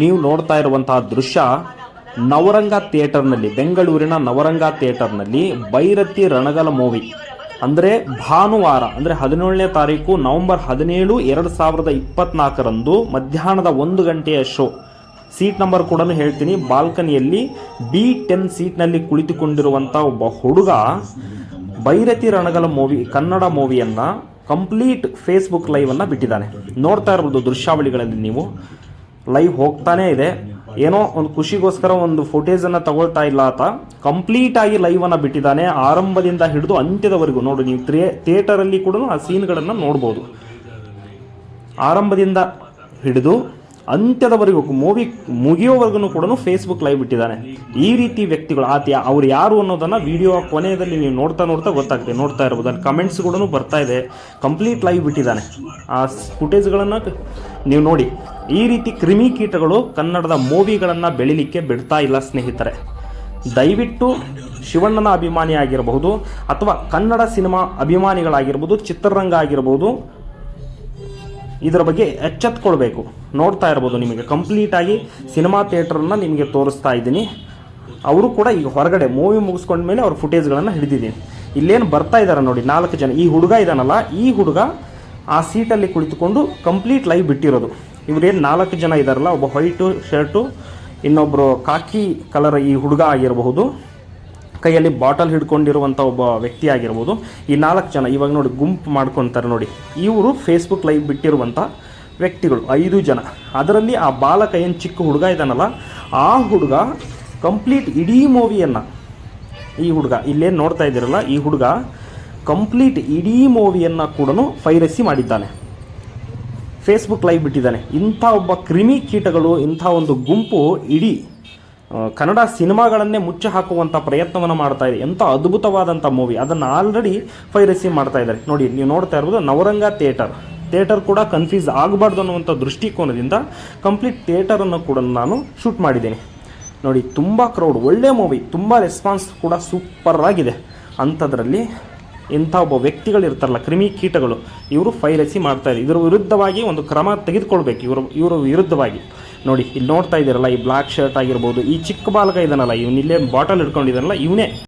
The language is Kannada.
ನೀವು ನೋಡ್ತಾ ಇರುವಂತಹ ದೃಶ್ಯ ನವರಂಗ ಥಿಯೇಟರ್ನಲ್ಲಿ, ಬೆಂಗಳೂರಿನ ನವರಂಗ ಥಿಯೇಟರ್ನಲ್ಲಿ ಬೈರತಿ ರಣಗಲ ಮೂವಿ. ಅಂದರೆ ಭಾನುವಾರ, ಅಂದರೆ ಹದಿನೇಳನೇ ತಾರೀಕು ನವೆಂಬರ್ ಹದಿನೇಳು, ಎರಡು ಸಾವಿರದ ಇಪ್ಪತ್ನಾಲ್ಕರಂದು ಮಧ್ಯಾಹ್ನದ ಒಂದು ಗಂಟೆಯ ಶೋ. ಸೀಟ್ ನಂಬರ್ ಕೂಡ ಹೇಳ್ತೀನಿ, ಬಾಲ್ಕನಿಯಲ್ಲಿ ಬಿ ಟೆನ್ ಸೀಟ್ನಲ್ಲಿ ಕುಳಿತುಕೊಂಡಿರುವಂಥ ಒಬ್ಬ ಹುಡುಗ ಬೈರತಿ ರಣಗಲ ಮೂವಿ, ಕನ್ನಡ ಮೂವಿಯನ್ನು ಕಂಪ್ಲೀಟ್ ಫೇಸ್ಬುಕ್ ಲೈವನ್ನು ಬಿಟ್ಟಿದ್ದಾನೆ. ನೋಡ್ತಾ ಇರ್ಬೋದು ದೃಶ್ಯಾವಳಿಗಳಲ್ಲಿ ನೀವು. ಲೈವ್ ಹೋಗ್ತಾನೇ ಇದೆ. ಏನೋ ಒಂದು ಖುಷಿಗೋಸ್ಕರ ಒಂದು ಫುಟೇಜನ್ನು ತಗೊಳ್ತಾ ಇಲ್ಲ ಆತ. ಕಂಪ್ಲೀಟ್ ಆಗಿ ಲೈವನ್ನು ಬಿಟ್ಟಿದ್ದಾನೆ. ಆರಂಭದಿಂದ ಹಿಡಿದು ಅಂತ್ಯದವರೆಗೂ ನೋಡಿ, ನೀವು ಥಿಯೇಟರ್ ಥಿಯೇಟರಲ್ಲಿ ಕೂಡ ಆ ಸೀನ್ಗಳನ್ನು ನೋಡ್ಬೋದು. ಆರಂಭದಿಂದ ಹಿಡಿದು ಅಂತ್ಯದವರೆಗೂ ಮೂವಿ ಮುಗಿಯೋವರೆಗೂ ಕೂಡ ಫೇಸ್ಬುಕ್ ಲೈವ್ ಇಟ್ಟಿದ್ದಾನೆ. ಈ ರೀತಿ ವ್ಯಕ್ತಿಗಳು, ಆತ ಅವ್ರು ಯಾರು ಅನ್ನೋದನ್ನ ವಿಡಿಯೋ ಕೊನೆಯಲ್ಲಿ ನೀವು ನೋಡ್ತಾ ನೋಡ್ತಾ ಗೊತ್ತಾಗ್ತದೆ. ನೋಡ್ತಾ ಇರ್ಬೋದು. ಅಲ್ಲಿ ಕಮೆಂಟ್ಸ್ ಕೂಡ ಬರ್ತಾ ಇದೆ. ಕಂಪ್ಲೀಟ್ ಲೈವ್ ಬಿಟ್ಟಿದ್ದಾನೆ. ಆ ಫುಟೇಜ್ಗಳನ್ನು ನೀವು ನೋಡಿ. ಈ ರೀತಿ ಕ್ರಿಮಿಕೀಟಗಳು ಕನ್ನಡದ ಮೂವಿಗಳನ್ನು ಬೆಳಿಲಿಕ್ಕೆ ಬಿಡ್ತಾ ಇಲ್ಲ ಸ್ನೇಹಿತರೆ. ದಯವಿಟ್ಟು ಶಿವಣ್ಣನ ಅಭಿಮಾನಿ ಆಗಿರಬಹುದು ಅಥವಾ ಕನ್ನಡ ಸಿನಿಮಾ ಅಭಿಮಾನಿಗಳಾಗಿರ್ಬೋದು ಚಿತ್ರರಂಗ ಆಗಿರ್ಬೋದು ಇದರ ಬಗ್ಗೆ ಎಚ್ಚೆತ್ಕೊಳ್ಬೇಕು. ನೋಡ್ತಾ ಇರ್ಬೋದು ನಿಮಗೆ. ಕಂಪ್ಲೀಟ್ ಆಗಿ ಸಿನಿಮಾ ಥಿಯೇಟರನ್ನು ನಿಮಗೆ ತೋರಿಸ್ತಾ ಇದ್ದೀನಿ. ಅವರು ಕೂಡ ಈಗ ಹೊರಗಡೆ ಮೂವಿ ಮುಗಿಸ್ಕೊಂಡ ಮೇಲೆ ಅವ್ರ ಫುಟೇಜ್ಗಳನ್ನು ಹಿಡಿದಿದ್ದೀನಿ. ಇಲ್ಲೇನು ಬರ್ತಾ ಇದ್ದಾರೆ ನೋಡಿ, ನಾಲ್ಕು ಜನ. ಈ ಹುಡುಗ ಇದಾನಲ್ಲ, ಈ ಹುಡುಗ ಆ ಸೀಟಲ್ಲಿ ಕುಳಿತುಕೊಂಡು ಕಂಪ್ಲೀಟ್ ಲೈವ್ ಬಿಟ್ಟಿರೋದು. ಇವರೇನು ನಾಲ್ಕು ಜನ ಇದ್ದಾರಲ್ಲ ಒಬ್ಬ ವೈಟು ಶರ್ಟು ಇನ್ನೊಬ್ಬರು ಕಾಕಿ ಕಲರ್ ಈ ಹುಡುಗ ಆಗಿರಬಹುದು. ಕೈಯಲ್ಲಿ ಬಾಟಲ್ ಹಿಡ್ಕೊಂಡಿರುವಂಥ ಒಬ್ಬ ವ್ಯಕ್ತಿ ಆಗಿರ್ಬೋದು. ಈ ನಾಲ್ಕು ಜನ ಇವಾಗ ನೋಡಿ ಗುಂಪು ಮಾಡ್ಕೊತಾರೆ ನೋಡಿ. ಇವರು ಫೇಸ್ಬುಕ್ ಲೈವ್ ಬಿಟ್ಟಿರುವಂಥ ವ್ಯಕ್ತಿಗಳು, ಐದು ಜನ. ಅದರಲ್ಲಿ ಆ ಬಾಲಕ ಏನು ಚಿಕ್ಕ ಹುಡುಗ ಇದ್ದಾನಲ್ಲ ಆ ಹುಡುಗ ಕಂಪ್ಲೀಟ್ ಇಡೀ ಮೂವಿಯನ್ನು ಈ ಹುಡುಗ, ಇಲ್ಲೇನು ನೋಡ್ತಾ ಇದ್ದೀರಲ್ಲ, ಈ ಹುಡುಗ ಕಂಪ್ಲೀಟ್ ಇಡೀ ಮೂವಿಯನ್ನು ಕೂಡ ಫೈರಸಿ ಮಾಡಿದ್ದಾನೆ. ಫೇಸ್ಬುಕ್ ಲೈವ್ ಬಿಟ್ಟಿದ್ದಾನೆ. ಇಂಥ ಒಬ್ಬ ಕ್ರಿಮಿ ಕೀಟಗಳು, ಇಂಥ ಒಂದು ಗುಂಪು ಇಡೀ ಕನ್ನಡ ಸಿನಿಮಾಗಳನ್ನೇ ಮುಚ್ಚಿ ಹಾಕುವಂಥ ಪ್ರಯತ್ನವನ್ನು ಮಾಡ್ತಾ ಇದೆ. ಎಂಥ ಅದ್ಭುತವಾದಂಥ ಮೂವಿ ಅದನ್ನು ಆಲ್ರೆಡಿ ಫೈರಸಿ ಮಾಡ್ತಾ ಇದ್ದಾರೆ. ನೋಡಿ, ನೀವು ನೋಡ್ತಾ ಇರ್ಬೋದು, ನವರಂಗ ಥಿಯೇಟರ್ ಥಿಯೇಟರ್ ಕೂಡ ಕನ್ಫ್ಯೂಸ್ ಆಗಬಾರ್ದು ಅನ್ನುವಂಥ ದೃಷ್ಟಿಕೋನದಿಂದ ಕಂಪ್ಲೀಟ್ ಥಿಯೇಟರನ್ನು ಕೂಡ ನಾನು ಶೂಟ್ ಮಾಡಿದ್ದೀನಿ. ನೋಡಿ, ತುಂಬ ಕ್ರೌಡ್ ಒಳ್ಳೆ ಮೂವಿ ತುಂಬ ರೆಸ್ಪಾನ್ಸ್ ಕೂಡ ಸೂಪರ್ ಆಗಿದೆ. ಅಂಥದ್ರಲ್ಲಿ ಇಂಥ ಒಬ್ಬ ವ್ಯಕ್ತಿಗಳು ಇರ್ತಾರಲ್ಲ, ಕ್ರಿಮಿ ಕೀಟಗಳು, ಇವರು ಫೈರಸಿ ಮಾಡ್ತಾ ಇದೆ ಇದರ ವಿರುದ್ಧವಾಗಿ ಒಂದು ಕ್ರಮ ತೆಗೆದುಕೊಳ್ಬೇಕು. ಇವರು ಇವರು ವಿರುದ್ಧವಾಗಿ. ನೋಡಿ, ಇಲ್ಲಿ ನೋಡ್ತಾ ಇದ್ದೀರಲ್ಲ, ಈ ಬ್ಲಾಕ್ ಶರ್ಟ್ ಆಗಿರ್ಬೋದು, ಈ ಚಿಕ್ಕ ಬಾಲಕ ಇದನ್ನಲ್ಲ ಇವನಿಲ್ಲೇ ಬಾಟಲ್ ಹಿಡ್ಕೊಂಡಿದ್ದಾನಲ್ಲ, ಇವನೇ.